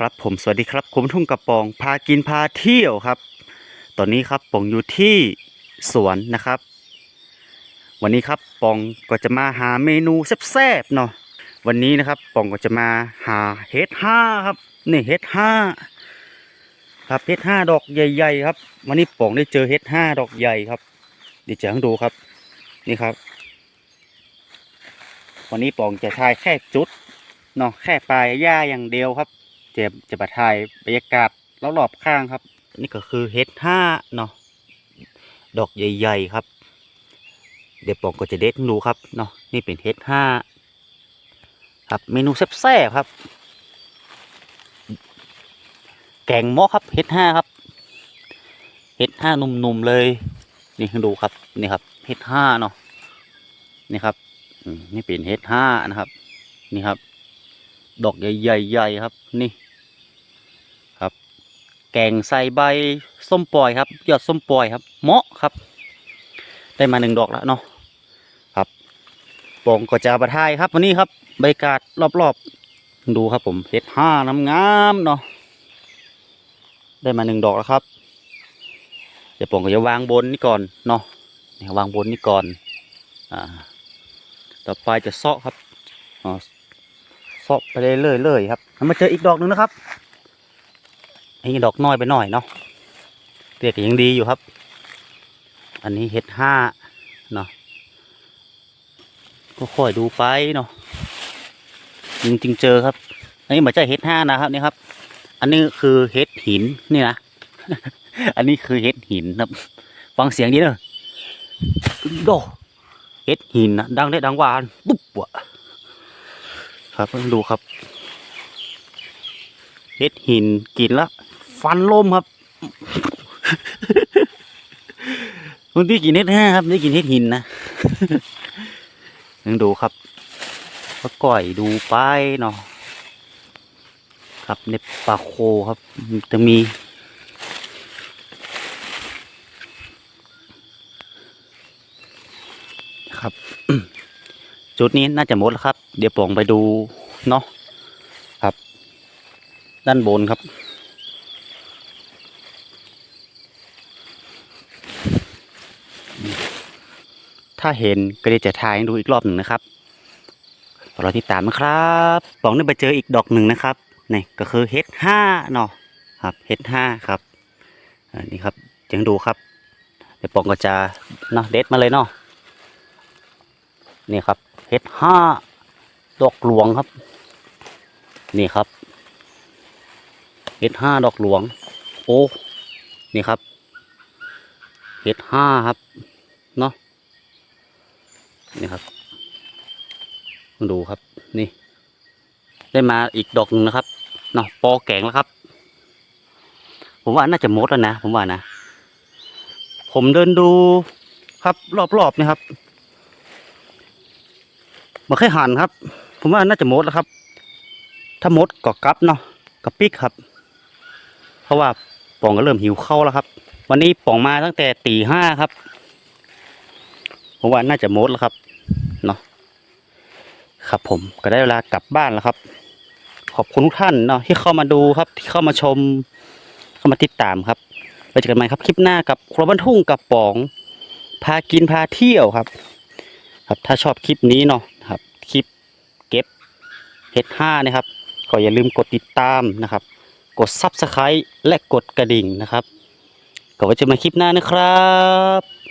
ครับผมสวัสดีครับผมทุ่งกระปองพากินพาเที่ยวครับ ตอนนี้ครับปองอยู่ที่สวนนะครับ วันนี้ครับปองก็จะมาหาเมนูแซ่บๆเนาะวันนี้นะครับปองก็จะมาหาเฮ็ดห้าครับนี่เฮ็ดห้าครับเฮ็ดห้าดอกใหญ่ ๆ ครับ วันนี้ปองได้เจอเฮ็ดห้าดอกใหญ่ครับเดี๋ยวจะให้ดูครับนี่ครับ วันนี้ปองจะทายแค่จุดเนาะแค่ปลายหญ้าอย่างเดียวครับ จะจะมาถ่ายบรรยากาศรอบๆข้างครับ นี่ก็คือเฮ็ดห้าเนาะดอกใหญ่ ๆ ครับ เดี๋ยวปองก็จะเด็ดดูครับเนาะนี่เป็นเฮ็ดห้าครับเมนูแซ่บๆครับ แกงหม้อครับเฮ็ดห้าครับเฮ็ดห้านุ่มๆเลย นี่ดูครับนี่ครับเฮ็ดห้าเนาะนี่ครับนี่เป็นเฮ็ดห้านะครับ นี่ครับ ดอกใหญ่ๆครับ นี่ แกงใส่ใบส้มปล่อยครับ ยอดส้มปล่อยครับ เหมาะครับ ได้มาหนึ่งดอกแล้วเนาะครับปองก็จะเอามาทายครับวันนี้ครับบรรยากาศรอบๆ ดูครับผมเห็ดห้าน้ำงามเนาะได้มาหนึ่งดอกแล้วครับ เดี๋ยวผมก็จะวางบนนี่ก่อนเนาะนี่วางบนนี่ก่อน อ่า ต่อไปจะเซาะครับอ๋อเสาะไปเรื่อยๆครับแล้วมาเจออีกดอกหนึ่งนะครับ อันนี้ดอกน้อยไปหน่อยเนาะเรียกยังดีอยู่ครับ อันนี้เห็ดห้าเนาะก็ค่อยดูไปเนาะจริงๆเจอครับอันนี้เหมือนจะเห็ดห้านะครับนี่ครับ อันนี้คือเห็ดหินนี่นะ อันนี้คือเห็ดหินครับ ฟังเสียงดีเนอะโดเห็ดหินนะดังได้ดังวานปุ๊บวะครับดูครับเห็ดหินกินแล้ว ฟันล่มครับคนที่กินเห็ดแห้ครับไม่กินเห็ดหินนะต้องดูครับก็ก่อยดูไปเนาะครับในปลาโคครับ จะมี ครับ จุดนี้น่าจะหมดแล้วครับ เดี๋ยวปองไปดูเนาะครับ ด้านบนครับ ถ้าเห็นก็เดี๋ยวจะถ่ายให้ดูอีกรอบหนึ่งนะครับรอติดตามนะครับปองได้ไปเจออีกดอกหนึ่งนะครับนี่ก็คือเฮดห้าเนาะครับเฮดห้าครับอันนี้ครับจังดูครับเดี๋ยวปองก็จะเนาะเด็ดมาเลยเนาะนี่ครับเห็ดห้าดอกหลวงครับ นี่ครับเห็ดห้าดอกหลวง โอ้ นี่ครับเห็ดห้าครับ เนาะ นี่ครับมาดูครับนี่ ได้มาอีกดอกหนึ่งนะครับเนาะปอแกงแล้วครับ ผมว่าน่าจะมดแล้วนะผมว่านะ ผมเดินดูครับรอบๆนี่ครับมาแค่หันครับ ผมว่าน่าจะมดแล้วครับ ถ้ามดก็กลับเนาะกับปิกครับ เพราะว่าป่องก็เริ่มหิวเข้าแล้วครับ วันนี้ป่องมาตั้งแต่ตีห้าครับ ผมว่าน่าจะมดแล้วครับเนาะครับผมก็ได้เวลากลับบ้านแล้วครับ ขอบคุณทุกท่านเนาะที่เข้ามาดูครับ ที่เข้ามาชม เข้ามาติดตามครับไปเจอกันใหม่ครับคลิปหน้ากับครัวบ้านทุ่งกับป๋อง พากินพาเที่ยวครับ ครับถ้าชอบคลิปนี้เนาะครับคลิปเก็บเห็ดห้านะครับก็อย่าลืมกดติดตามนะครับ กดซับสไครต์และกดกระดิ่งนะครับก็ไว้เจอกันใหม่คลิปหน้านะครับ